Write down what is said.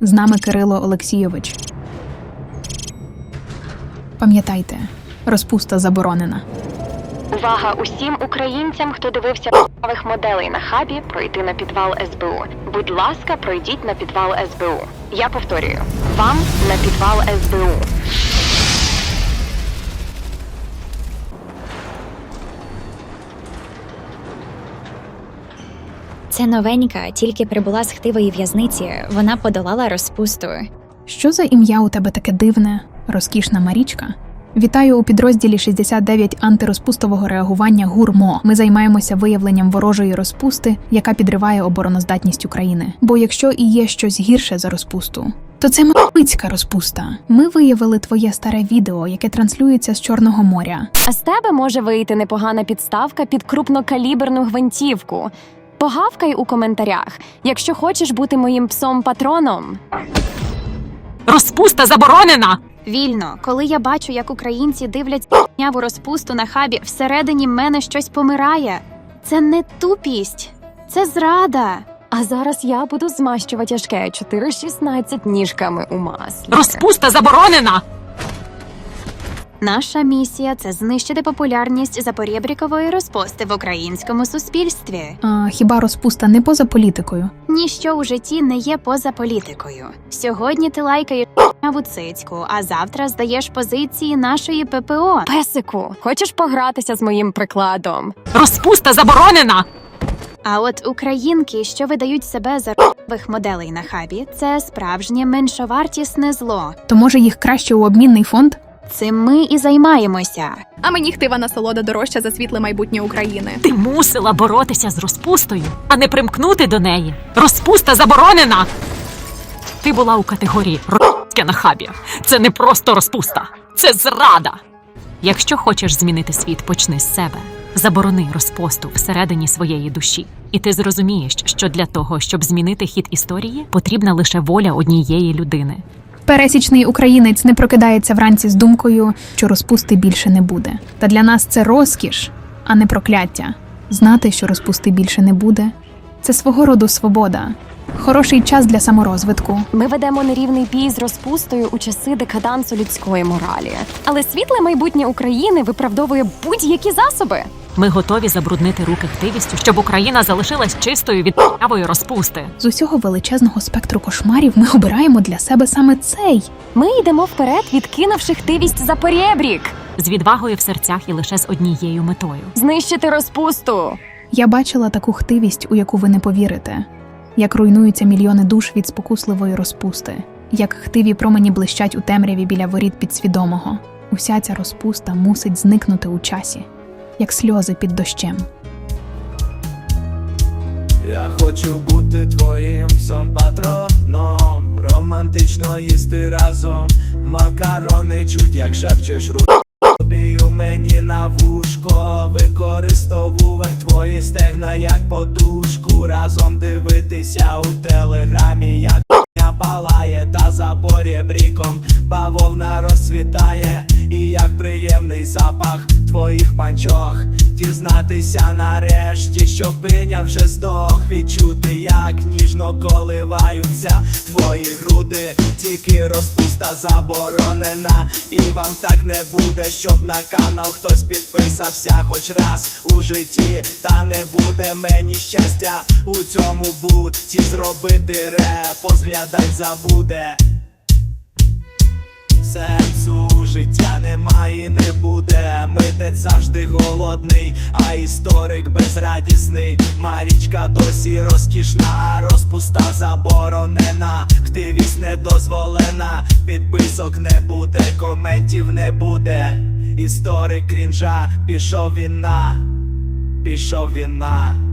З нами Кирило Олексійович. Пам'ятайте, розпуста заборонена. Увага усім українцям, хто дивився нових моделей на хабі, пройти на підвал СБУ. Будь ласка, пройдіть на підвал СБУ. Я повторюю, вам на підвал СБУ. Це новенька, тільки прибула з хтивої в'язниці. Вона подолала розпусту. Що за ім'я у тебе таке дивне, розкішна Марічка? Вітаю у підрозділі 69 антирозпустового реагування ГУРМО. Ми займаємося виявленням ворожої розпусти, яка підриває обороноздатність України. Бо якщо і є щось гірше за розпусту, то це мапицька розпуста. Ми виявили твоє старе відео, яке транслюється з Чорного моря. А з тебе може вийти непогана підставка під крупнокаліберну гвинтівку. Погавкай у коментарях, якщо хочеш бути моїм псом-патроном. Розпуста заборонена! Вільно, коли я бачу, як українці дивляться няву розпусту на хабі, всередині мене щось помирає. Це не тупість, це зрада. А зараз я буду змащувати тяжке 4,16 ніжками у маслі. Розпуста заборонена! Наша місія це знищити популярність запорєбрікової розпусти в українському суспільстві. А, хіба розпуста не поза політикою? Ніщо у житті не є поза політикою. Сьогодні ти лайкаєш няву цицьку, а завтра здаєш позиції нашої ППО. Песику, хочеш погратися з моїм прикладом? Розпуста заборонена! А от українки, що видають себе за р**вих моделей на хабі, це справжнє меншовартісне зло. То може їх краще у обмінний фонд? Цим ми і займаємося. А мені хтива насолода дорожча за світле майбутнє України. Ти мусила боротися з розпустою, а не примкнути до неї. Розпуста заборонена! Ти була у категорії «Р**ське на хабі. Це не просто розпуста, це зрада. Якщо хочеш змінити світ, почни з себе. Заборони розпусту всередині своєї душі. І ти зрозумієш, що для того, щоб змінити хід історії, потрібна лише воля однієї людини. Пересічний українець не прокидається вранці з думкою, що розпусти більше не буде. Та для нас це розкіш, а не прокляття. Знати, що розпусти більше не буде, це свого роду свобода, хороший час для саморозвитку. Ми ведемо нерівний бій з розпустою у часи декадансу людської моралі. Але світле майбутнє України виправдовує будь-які засоби. Ми готові забруднити руки хтивістю, щоб Україна залишилась чистою від правої розпусти. З усього величезного спектру кошмарів ми обираємо для себе саме цей. Ми йдемо вперед, відкинувши хтивість за порєбрік. з відвагою в серцях і лише з однією метою. Знищити розпусту. Я бачила таку хтивість, у яку ви не повірите, як руйнуються мільйони душ від спокусливої розпусти, як хтиві промені блищать у темряві біля воріт підсвідомого. Уся ця розпуста мусить зникнути у часі, як сльози під дощем. Я хочу бути твоїм псом патроном Романтично їсти разом. Макарони чуть, як шепчеш рубію мені на вушко. Використовувати твої стегна як подушку. Разом дивитися у телеграмі, як палає Та за порєбріком бавовна розцвітає І як приємний запах твоїх панчох. Дізнатися нарешті, що пиня вже здох. Відчути, як ніжно коливаються твої груди. Тільки розпуста заборонена. І вам так не буде, щоб на канал хтось підписався хоч раз у житті. Та не буде мені щастя у цьому будці зробити реп, позглядать забуде життя немає і не буде. Митець завжди голодний, а історик безрадісний. Марічка досі розкішна, розпуста заборонена. Хтивість не дозволена, підписок не буде, коментів не буде. Історик крінжа, пішов він на, пішов він на.